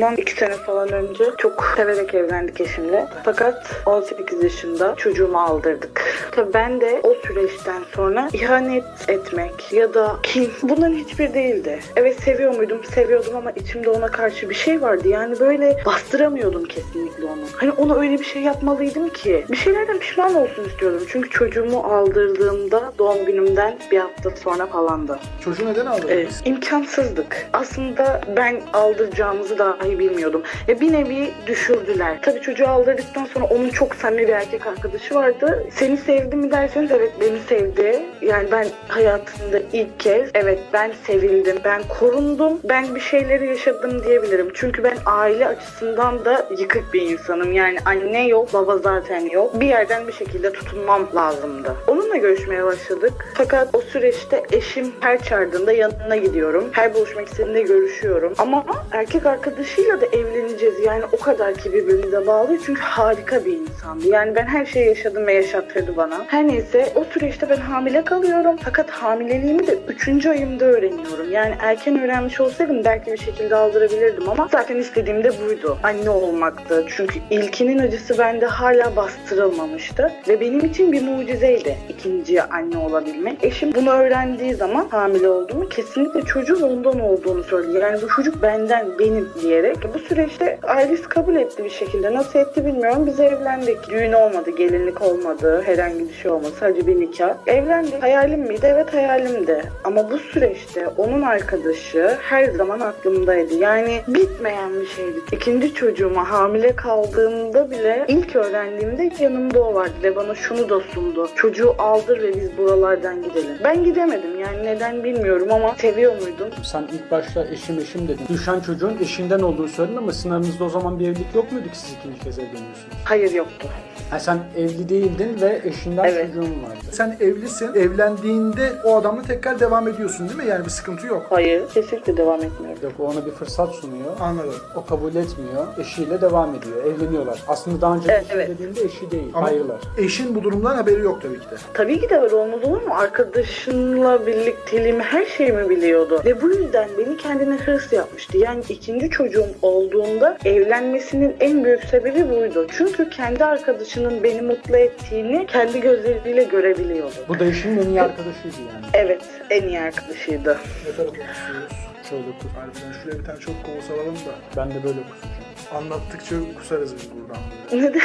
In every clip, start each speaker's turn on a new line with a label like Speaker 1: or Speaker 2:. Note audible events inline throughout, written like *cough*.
Speaker 1: bundan 2 sene falan önce çok severek evlendik eşimle. Fakat 18 yaşında çocuğumu aldırdık. Tabii ben de o süreçten sonra ihanet etmek ya da kin bunların hiçbir değildi. Evet seviyor muydum? Seviyordum ama içimde ona karşı bir şey vardı. Yani böyle bastıramıyordum kesinlikle onu. Hani ona öyle bir şey yapmalıydım ki. Bir şeylerden pişman olsun istiyordum. Çünkü çocuğumu aldırdığımda doğum günümden bir hafta sonra falandı.
Speaker 2: Çocuğu neden aldırdınız?
Speaker 1: Evet, imkansızdık. Aslında ben aldıracağımızı dahi bilmiyordum. Ve bir nevi düşürdüler. Tabii çocuğu aldırdıktan sonra onun çok samimi bir erkek arkadaşı vardı. Seni sevdi mi derseniz evet beni sevdi. Yani ben hayatımda ilk kez evet ben sevildim, ben korundum, ben bir şeyleri yaşadım diyebilirim. Çünkü ben aile açısından da yıkık bir insanım. Yani anne yok, baba zaten yok. Bir yerden bir şekilde tutunmam lazımdı. Onunla görüşmeye başladık. Fakat o süreçte eşim her çağırdığında yanına gidiyorum. Her buluşmak istediğinde görüşüyorum. Ama erkek arkadaşıyla da evleneceğiz. Yani o kadar ki birbirimize bağlı. Çünkü harika bir insandı. Yani ben her şeyi yaşadım ve yaşattırdı bana. Her neyse o süreçte ben hamile kalıyorum. Fakat hamileliğimi de 3. ayımda öğreniyorum. Yani erken öğrenmiş olsaydım belki bir şekilde aldırabilirdim ama zaten istediğim de buydu. Anne olmaktı. Çünkü ilkinin acısı bende hala bastırılmamıştı. Ve benim için bir mucizeydi ikinciye anne olabilmek. Eşim bunu öğrendiği zaman hamile olduğumu kesinlikle çocuğun ondan olduğunu söyledi. Yani bu çocuk benden, benim diyerek. Bu süreçte ailesi kabul etti bir şekilde. Nasıl etti bilmiyorum. Biz evlendik. Düğün olmadı, gelinlik olmadı, herhangi bir şey olmadı. Sadece bir nikah. Evlendik. Hayalim miydi? Evet hayalimdi. Ama bu süreçte onun arkadaşı her zaman aklımdaydı. Yani bitmeyen bir şeydi. İkinci çocuğuma hamile kaldığımda bile ilk öğrendiğimde yanımda o vardı ve bana şunu da sundu. Çocuğu aldır ve biz buralardan gidelim. Ben gidemedim yani neden bilmiyorum ama seviyor muydum?
Speaker 3: Sen ilk başta eşim eşim dedin. Düşen çocuğun eşinden olduğunu söyledin ama sizin aranızda o zaman bir evlilik yok muydu ki siz ikinci kez evleniyorsunuz?
Speaker 1: Hayır yoktu.
Speaker 3: Ha, sen evli değildin ve eşinden
Speaker 1: Evet.
Speaker 3: çocuğun vardı.
Speaker 2: Sen evlisin. Evlendiğinde o adamla tekrar devam ediyorsun değil mi? Yani bir sıkıntı yok.
Speaker 1: Hayır kesinlikle devam etmiyorum.
Speaker 3: Yok o ona bir fırsat sunuyor.
Speaker 2: Anladım.
Speaker 3: O kabul etmiyor. Eşiyle devam ediyor. Evleniyorlar. Aslında daha önce
Speaker 1: Evet,
Speaker 3: eşi
Speaker 1: evet.
Speaker 3: dediğinde eşi değil.
Speaker 2: Ama
Speaker 3: Ayrılar.
Speaker 2: eşin bu durumdan haberi yok tabii ki de.
Speaker 1: Tabii ki de öyle olmaz olur mu? Arkadaşınla birlikteliğimi, her şeyimi biliyordu. Ve bu yüzden beni kendine hırs yapmıştı. Yani ikinci çocuğum olduğunda evlenmesinin en büyük sebebi buydu. Çünkü kendi arkadaşının beni mutlu ettiğini kendi gözleriyle görebiliyordu.
Speaker 3: Bu da eşinin en iyi arkadaşıydı yani.
Speaker 1: Evet, en iyi arkadaşıydı.
Speaker 2: Ne tarafa kusuyoruz?
Speaker 3: Şöyle tut.
Speaker 2: Harbiden şuraya bir tane çok kova salalım da.
Speaker 3: Ben de böyle kusacağım.
Speaker 2: Anlattıkça kusarız biz buradan.
Speaker 1: Neden?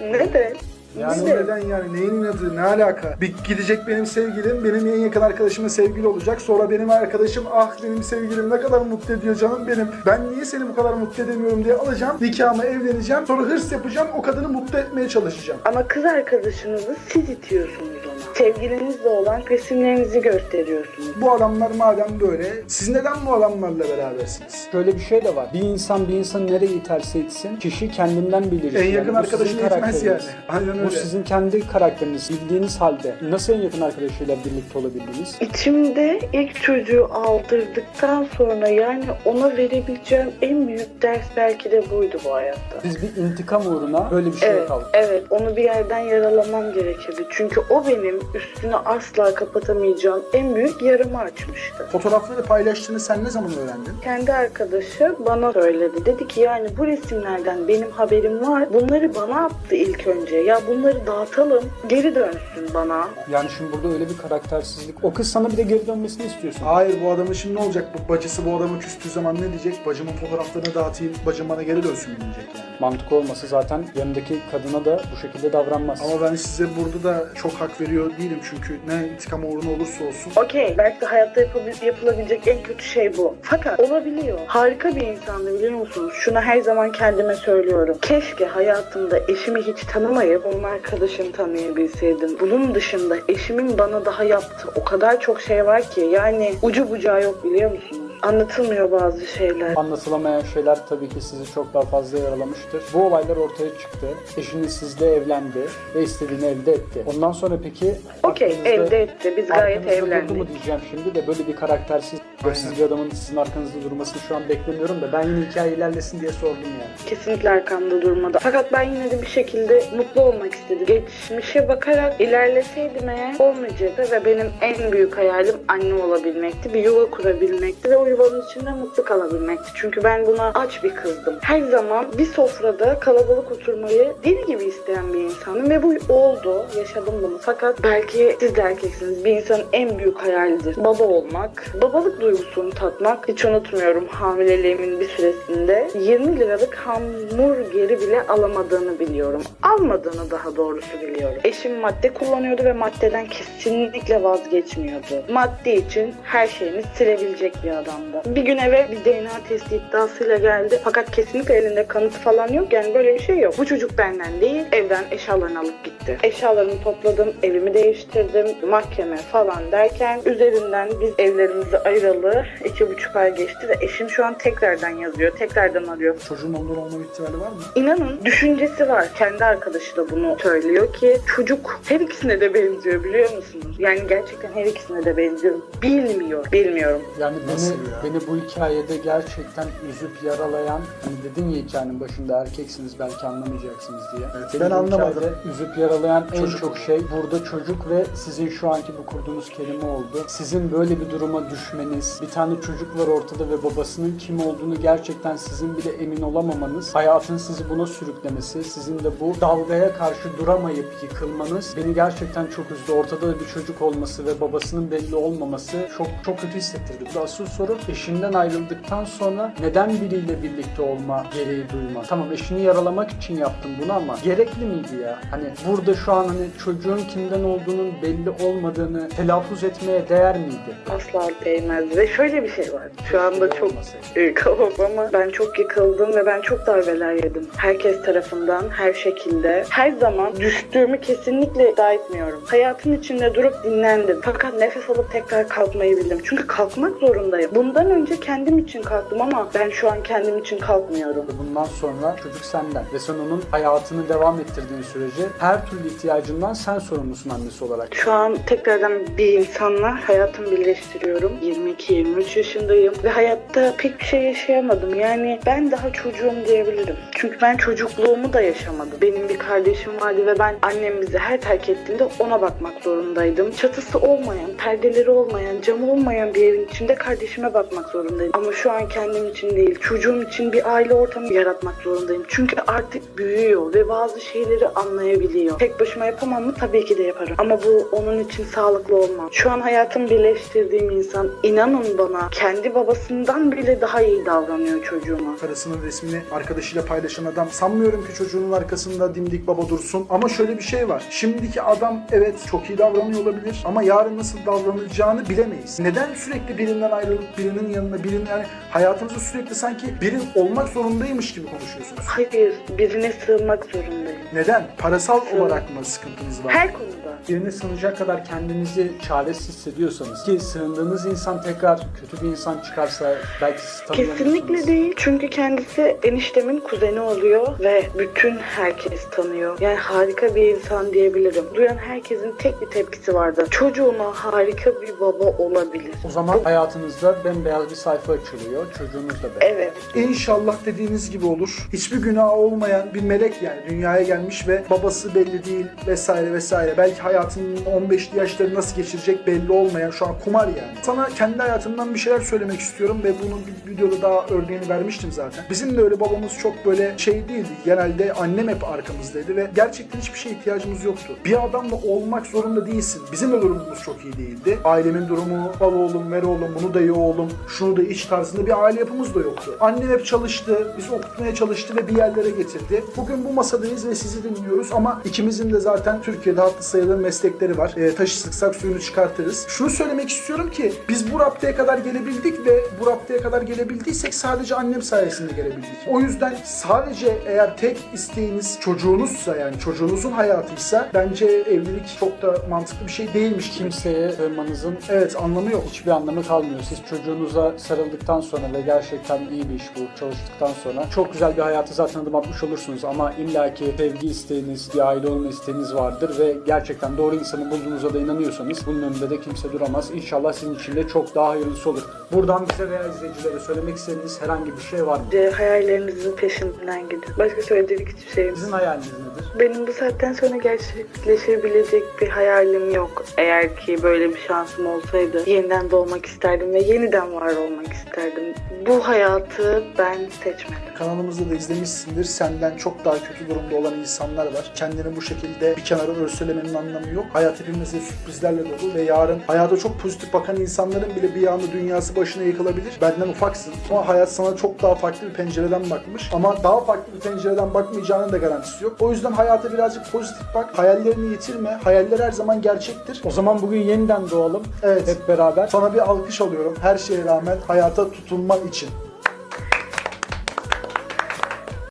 Speaker 1: *laughs* Neden?
Speaker 2: Yani
Speaker 1: Neden?
Speaker 2: neden yani? Neyin inadı? Ne alaka? Bir gidecek benim sevgilim, benim en yakın arkadaşımla sevgili olacak. Sonra benim arkadaşım ah benim sevgilim ne kadar mutlu ediyor canım benim. Ben niye seni bu kadar mutlu edemiyorum diye alacağım. Nikahıma evleneceğim. Sonra hırs yapacağım. O kadını mutlu etmeye çalışacağım.
Speaker 1: Ama kız arkadaşınızı siz itiyorsunuz. Sevgilinizle olan resimlerinizi gösteriyorsunuz.
Speaker 2: Bu adamlar madem böyle, siz neden bu adamlarla berabersiniz?
Speaker 3: Şöyle bir şey de var. Bir insan bir insanı nereye iterse itsin kişi kendinden bilir.
Speaker 2: En
Speaker 3: Yani
Speaker 2: yakın
Speaker 3: bu
Speaker 2: arkadaşını
Speaker 3: sizin
Speaker 2: itmez
Speaker 3: karakteriniz.
Speaker 2: yani. Aynen
Speaker 3: Bu
Speaker 2: öyle.
Speaker 3: sizin kendi karakteriniz. Bildiğiniz halde nasıl en yakın arkadaşıyla birlikte olabildiniz?
Speaker 1: İçimde ilk çocuğu aldırdıktan sonra yani ona verebileceğim en büyük ders belki de buydu bu hayatta.
Speaker 3: Biz bir intikam uğruna böyle bir şey
Speaker 1: Evet,
Speaker 3: kaldık.
Speaker 1: evet onu bir yerden yaralamam gerekirdi. Çünkü o benim üstünü asla kapatamayacağım en büyük yaramı açmıştı.
Speaker 2: Fotoğrafları paylaştığını sen ne zaman öğrendin?
Speaker 1: Kendi arkadaşı bana söyledi. Dedi ki yani bu resimlerden benim haberim var. Bunları bana attı ilk önce. Ya bunları dağıtalım. Geri dönsün bana.
Speaker 3: Yani şimdi burada öyle bir karaktersizlik. O kız sana bir de geri dönmesini istiyorsun.
Speaker 2: Hayır bu adamın şimdi ne olacak? Bu bacısı bu adamı küstüğü zaman ne diyecek? Bacımın fotoğraflarını dağıtayım, bacım bana geri dönsün diyecek yani.
Speaker 3: Mantık olması zaten yanındaki kadına da bu şekilde davranmaz.
Speaker 2: Ama ben size burada da çok hak veriyor değilim çünkü ne intikam uğruna olursa olsun.
Speaker 1: Okey belki de hayatta yapabil- yapılabilecek en kötü şey bu. Fakat olabiliyor. Harika bir insandı biliyor musunuz? Şunu her zaman kendime söylüyorum. Keşke hayatımda eşimi hiç tanımayıp onun arkadaşını tanıyabilseydim. Bunun dışında eşimin bana daha yaptığı o kadar çok şey var ki yani ucu bucağı yok biliyor musunuz? Anlatılmıyor bazı şeyler.
Speaker 3: Anlatılamayan şeyler tabii ki sizi çok daha fazla yaralamıştır. Bu olaylar ortaya çıktı. Eşiniz sizle evlendi ve istediğini elde etti. Ondan sonra peki...
Speaker 1: Okey elde etti. Biz gayet
Speaker 3: arkanızda durdu mu
Speaker 1: evlendik.
Speaker 3: diyeceğim şimdi de böyle bir karaktersiz Hırsız bir adamın sizin arkanızda durmasını şu an beklemiyorum da ben yine hikaye ilerlesin diye sordum yani.
Speaker 1: Kesinlikle arkamda durmadı. Fakat ben yine de bir şekilde mutlu olmak istedim. Geçmişe bakarak ilerleseydim eğer olmayacaktı ve benim en büyük hayalim anne olabilmekti. Bir yuva kurabilmekti ve o yuvanın içinde mutlu kalabilmekti. Çünkü ben buna aç bir kızdım. Her zaman bir sofrada kalabalık oturmayı deli gibi isteyen bir insanım ve bu oldu. Yaşadım bunu. Fakat belki siz de erkeksiniz. Bir insanın en büyük hayalidir. Baba olmak. Babalık duygusunu tatmak. Hiç unutmuyorum hamileliğimin bir süresinde 20 liralık hamburgeri bile alamadığını biliyorum. Almadığını daha doğrusu biliyorum. Eşim madde kullanıyordu ve maddeden kesinlikle vazgeçmiyordu. Madde için her şeyini silebilecek bir adamdı. Bir gün eve bir DNA testi iddiasıyla geldi. Fakat kesinlikle elinde kanıtı falan yok. Yani böyle bir şey yok. Bu çocuk benden değil. Evden eşyalarını alıp gitti. Eşyalarımı topladım. Evimi değiştirdim. Mahkeme falan derken üzerinden biz evlerimizi ayıralı iki buçuk ay geçti ve eşim şu an tekrardan yazıyor. Tekrardan arıyor.
Speaker 2: Çocuğun ondan olma ihtimali var mı?
Speaker 1: İnanın düşüncesi var. Kendi arkadaşı da bunu söylüyor ki çocuk her ikisine de benziyor biliyor musunuz? Yani gerçekten her ikisine de benziyor. Bilmiyor. Bilmiyorum.
Speaker 3: Yani
Speaker 2: Nasıl
Speaker 3: beni,
Speaker 2: ya?
Speaker 3: beni bu hikayede gerçekten üzüp yaralayan, hani dedin ya hikayenin başında erkeksiniz belki anlamayacaksınız diye.
Speaker 2: Evet,
Speaker 3: Beni
Speaker 2: ben anlamadım.
Speaker 3: Üzüp yaralayan en
Speaker 2: Çocuk.
Speaker 3: çok şey burada çocuk ve sizin şu anki bu kurduğunuz kelime oldu. Sizin böyle bir duruma düşmeniz, bir tane çocuk var ortada ve babasının kim olduğunu gerçekten sizin bile emin olamamanız, hayatın sizi buna sürüklemesi, sizin de bu dalgaya karşı duramayıp yıkılmanız beni gerçekten çok üzdü. Ortada da bir çocuk olması ve babasının belli olmaması çok çok kötü hissettirdi. Bu asıl soru eşinden ayrıldıktan sonra neden biriyle birlikte olma gereği duyma? Tamam eşini yaralamak için yaptım bunu ama gerekli miydi ya? Hani burada şu an hani çocuğun kimden olduğunun belli olmadığını telaffuz etmeye değer miydi?
Speaker 1: Asla değmez. Ve şöyle bir şey var. Şu anda çok e, kafam ama ben çok yıkıldım ve ben çok darbeler yedim. Herkes tarafından, her şekilde. Her zaman düştüğümü kesinlikle iddia etmiyorum. Hayatın içinde durup dinlendim. Fakat nefes alıp tekrar kalkmayı bildim. Çünkü kalkmak zorundayım. Bundan önce kendim için kalktım ama ben şu an kendim için kalkmıyorum.
Speaker 3: Bundan sonra çocuk senden ve sen onun hayatını devam ettirdiğin sürece her türlü ihtiyacından sen sorumlusun annesi olarak.
Speaker 1: Şu an tekrardan bir insanla hayatımı birleştiriyorum. 22-23 yaşındayım ve hayatta pek bir şey yaşayamadım. Yani ben daha çocuğum diyebilirim. Çünkü ben çocukluğumu da yaşamadım. Benim bir kardeşim vardı ve ben annem bizi her terk ettiğinde ona bakmak zorundaydım. Çatısı olmayan, perdeleri olmayan, camı olmayan bir evin içinde kardeşime bakmak zorundaydım. Ama şu an kendim için değil, çocuğum için bir aile ortamı yaratmak zorundayım. Çünkü artık büyüyor ve bazı şeyleri anlayabiliyor. Tek başıma yapamam mı? Tabii ki de yaparım. Ama bu onun için sağlıklı olmaz. Şu an hayatımı birleştirdiğim insan inanın bana kendi babasından bile daha iyi davranıyor çocuğuma.
Speaker 2: Karısının resmini arkadaşıyla paylaşan adam sanmıyorum ki çocuğunun arkasında dimdik baba dursun. Ama şöyle bir şey var. Şimdiki adam evet çok iyi davranıyor olabilir ama yarın nasıl davranacağını bilemeyiz. Neden sürekli birinden ayrılıp birinin yanına birinin yani hayatınızda sürekli sanki birin olmak zorundaymış gibi konuşuyorsunuz.
Speaker 1: Hayır, birine sığınmak zorundayım.
Speaker 2: Neden? Parasal
Speaker 1: Sığ-
Speaker 2: olarak mı sıkıntınız var?
Speaker 1: Her konuda.
Speaker 3: Birine sığınacak kadar kendinizi çaresiz hissediyorsanız ki sığındığınız insan tekrar kötü bir insan çıkarsa belki.
Speaker 1: Kesinlikle değil. Çünkü kendisi eniştemin kuzeni oluyor ve bütün herkes tanıyor. Yani harika bir insan diyebilirim. Duyan herkesin tek bir tepkisi vardı. Çocuğuna harika bir baba olabilir.
Speaker 3: O zaman hayatınızda bembeyaz bir sayfa açılıyor. Çocuğunuz da beyaz.
Speaker 1: Evet.
Speaker 2: İnşallah dediğiniz gibi olur. Hiçbir günah olmayan bir melek yani dünyaya gelmiş ve babası belli değil vesaire vesaire. Belki hayatının 15'li yaşları nasıl geçirecek belli olmayan şu an kumar yani. Sana kendi hayatımdan bir şeyler söylemek istiyorum ve bunun bir videoda daha örneğini vermiştim zaten. Bizim de öyle babamız çok böyle şey değildi. Genelde annem hep arkamızdaydı ve gerçekten hiçbir şeye ihtiyacımız yoktu. Bir adamla olmak zorunda değilsin. Bizim de durumumuz çok iyi değildi. Ailemin durumu al oğlum ver oğlum bunu da ye oğlum şunu da iç tarzında bir aile yapımız da yoktu. Annem hep çalıştı, bizi okutmaya çalıştı ve bir yerlere getirdi. Bugün bu masadayız ve sizi dinliyoruz ama ikimizin de zaten Türkiye'de haklı sayılan meslekleri var. E, taşı sıksak suyunu çıkartırız. Şunu söylemek istiyorum ki biz bu rapteye kadar gelebildik ve bu rapteye kadar gelebildiysek sadece annem sayesinde gelebildik. O yüzden sadece eğer tek isteğiniz çocuğunuzsa yani çocuğunuzun hayatıysa bence evlilik çok da mantıklı bir şey değilmiş.
Speaker 3: Kimseye sığınmanızın
Speaker 2: Evet anlamı yok.
Speaker 3: hiçbir anlamı kalmıyor. Siz çocuğunuza sarıldıktan sonra ve gerçekten iyi bir iş bu çalıştıktan sonra çok güzel bir hayatı zaten adım atmış olursunuz ama illaki sevgi isteğiniz, bir aile olma isteğiniz vardır ve gerçekten doğru insanı bulduğunuza da inanıyorsanız bunun önünde de kimse duramaz. İnşallah sizin için de çok daha hayırlısı olur. Buradan bize veya izleyicilere söylemek istediğiniz herhangi bir şey var mı?
Speaker 1: Bence hayallerinizin peşinden gidin. Başka söyleyecek hiçbir şeyim
Speaker 3: Sizin hayaliniz nedir?
Speaker 1: Benim bu saatten sonra gerçekleşebilecek bir hayalim yok. Eğer ki böyle bir şansım olsaydı yeniden doğmak isterdim ve yeniden var olmak isterdim. Bu hayatı ben seçmedim.
Speaker 2: Kanalımızda da izlemişsindir. Senden çok daha kötü durumda olan insanlar var. Kendini bu şekilde bir kenara örselemenin anlamı yok. Hayat hepimizde sürprizlerle dolu ve yarın hayata çok pozitif bakan insanların bile bir anda dünyası başına yıkılabilir. Benden ufaksın ama hayat sana çok daha farklı bir pencereden bakmış. Ama daha farklı bir pencereden bakmayacağının da garantisi yok. O yüzden hayata birazcık pozitif bak. Hayallerini yitirme. Hayaller her zaman gerçektir.
Speaker 3: O zaman bugün yeniden doğalım.
Speaker 2: Evet.
Speaker 3: Hep beraber.
Speaker 2: Sana bir alkış alıyorum her şeye rağmen hayata tutunman için.